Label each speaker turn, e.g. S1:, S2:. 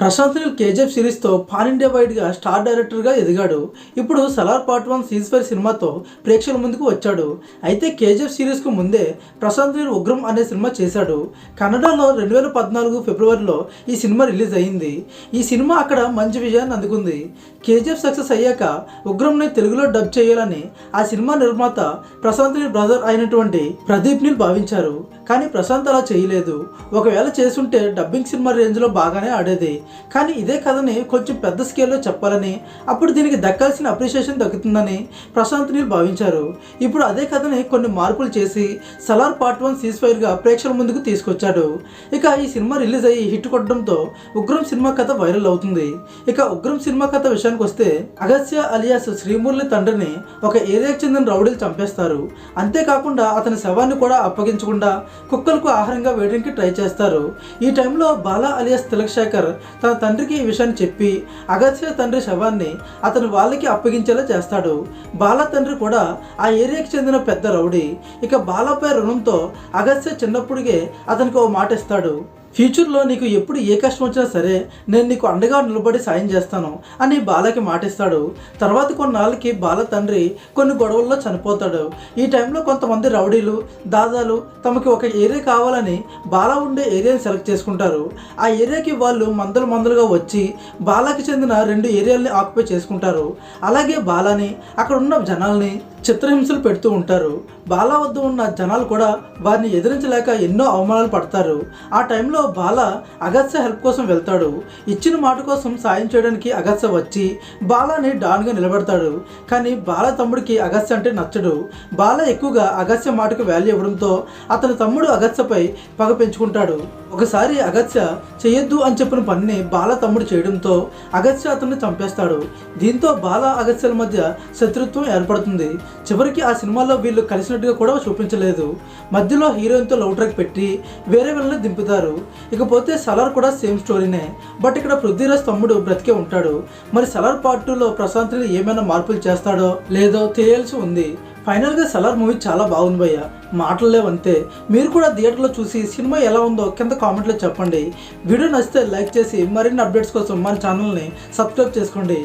S1: Prashanth Neel KGF సిరీస్తో pan India వైడ్గా star డైరెక్టర్గా ఎదిగాడు. ఇప్పుడు Salaar part one cease fire సినిమాతో ప్రేక్షకుల ముందుకు వచ్చాడు. అయితే కేజీఎఫ్ సిరీస్కు ముందే ప్రశాంత్ నీల్ ఉగ్రం అనే సినిమా చేశాడు. కన్నడలో రెండు వేల పద్నాలుగు ఫిబ్రవరిలో ఈ సినిమా రిలీజ్ అయింది. ఈ సినిమా అక్కడ మంచి విజయాన్ని అందుకుంది. కేజీఎఫ్ సక్సెస్ అయ్యాక ఉగ్రంని తెలుగులో డబ్ చేయాలని ఆ సినిమా నిర్మాత ప్రశాంత్ నీల్ బ్రదర్ అయినటువంటి ప్రదీప్ నీల్ భావించారు. కానీ ప్రశాంత్ అలా చేయలేదు. ఒకవేళ చేస్తుంటే డబ్బింగ్ సినిమా రేంజ్లో బాగానే ఆడేది. కానీ ఇదే కథని కొంచెం పెద్ద స్కేల్లో చెప్పాలని అప్పుడు దీనికి దక్కాల్సిన అప్రిషియేషన్ దక్కుతుందని ప్రశాంత్ నీల్ భావించారు. ఇప్పుడు అదే కథని కొన్ని మార్పులు చేసి సలార్ పార్ట్ వన్ సీజ్ ఫైర్గా ప్రేక్షకుల ముందుకు తీసుకొచ్చాడు. ఇక ఈ సినిమా రిలీజ్ అయ్యి హిట్ కొట్టడంతో ఉగ్రం సినిమా కథ వైరల్ అవుతుంది. ఇక ఉగ్రం సినిమా కథ విషయానికి వస్తే అగస్య అలియాస్ శ్రీమురళి తండ్రిని ఒక ఏరియాకి చెందిన రౌడీలు చంపేస్తారు. అంతేకాకుండా అతని శవాన్ని కూడా అప్పగించకుండా కుక్కలకు ఆహారంగా వేయడానికి ట్రై చేస్తారు. ఈ టైంలో బాలా అలియాస్ తిలక్ శేఖర్ తన తండ్రికి ఈ విషయాన్ని చెప్పి అగస్య తండ్రి శవాన్ని అతను వాళ్ళకి అప్పగించేలా చేస్తాడు. బాల తండ్రి కూడా ఆ ఏరియాకి చెందిన పెద్ద రౌడీ. ఇక బాలపై రుణంతో అగస్య చిన్నప్పుడుగే అతనికి ఓ మాట ఇస్తాడు ఫ్యూచర్లో నీకు ఎప్పుడు ఏ కష్టం వచ్చినా సరే నేను నీకు అండగా నిలబడి సాయం చేస్తాను అని బాలకి మాటిస్తాడు. తర్వాత కొన్నాళ్ళకి బాల తండ్రి కొన్ని గొడవల్లో చనిపోతాడు. ఈ టైంలో కొంతమంది రౌడీలు దాదాలు తమకి ఒక ఏరియా కావాలని బాల ఉండే ఏరియాని సెలెక్ట్ చేసుకుంటారు. ఆ ఏరియాకి వాళ్ళు మందలు మందలుగా వచ్చి బాలకి చెందిన రెండు ఏరియాల్ని ఆక్యుపై చేసుకుంటారు. అలాగే బాలని అక్కడ ఉన్న జనాల్ని చిత్రహింసలు పెడుతూ ఉంటారు. బాలా వద్ద ఉన్న జనాలు కూడా వారిని ఎదిరించలేక ఎన్నో అవమానాలు పడతారు. ఆ టైంలో బాల అగత్య హెల్ప్ కోసం వెళ్తాడు. ఇచ్చిన మాట కోసం సాయం చేయడానికి అగత్య వచ్చి బాలాని డాన్గా నిలబెడతాడు. కానీ బాల తమ్ముడికి అగత్య అంటే నచ్చడు. బాల ఎక్కువగా అగత్య మాటకు వాల్యూ ఇవ్వడంతో అతని తమ్ముడు అగత్యపై పగ పెంచుకుంటాడు. ఒకసారి అగత్య చేయొద్దు అని చెప్పిన పనిని బాల తమ్ముడు చేయడంతో అగత్య అతన్ని చంపేస్తాడు. దీంతో బాల అగత్యల మధ్య శత్రుత్వం ఏర్పడుతుంది. చివరికి ఆ సినిమాలో వీళ్ళు కలిసినట్టుగా కూడా చూపించలేదు. మధ్యలో హీరోయిన్తో లవ్ ట్రాక్ పెట్టి వేరే వీళ్ళని దింపుతారు. ఇకపోతే సలార్ కూడా సేమ్ స్టోరీనే. బట్ ఇక్కడ పృథ్వీరాజ్ తమ్ముడు బ్రతికే ఉంటాడు. మరి సలార్ పార్ట్ టూలో ప్రశాంత్ని ఏమైనా మార్పులు చేస్తాడో లేదో తెలియాల్సి ఉంది. ఫైనల్గా సలార్ మూవీ చాలా బాగుంది భయ్య. మాటలు లేవంతే మీరు కూడా థియేటర్లో చూసి సినిమా ఎలా ఉందో కింద కామెంట్లో చెప్పండి. వీడియో నచ్చితే లైక్ చేసి మరిన్ని అప్డేట్స్ కోసం మన ఛానల్ని సబ్స్క్రైబ్ చేసుకోండి.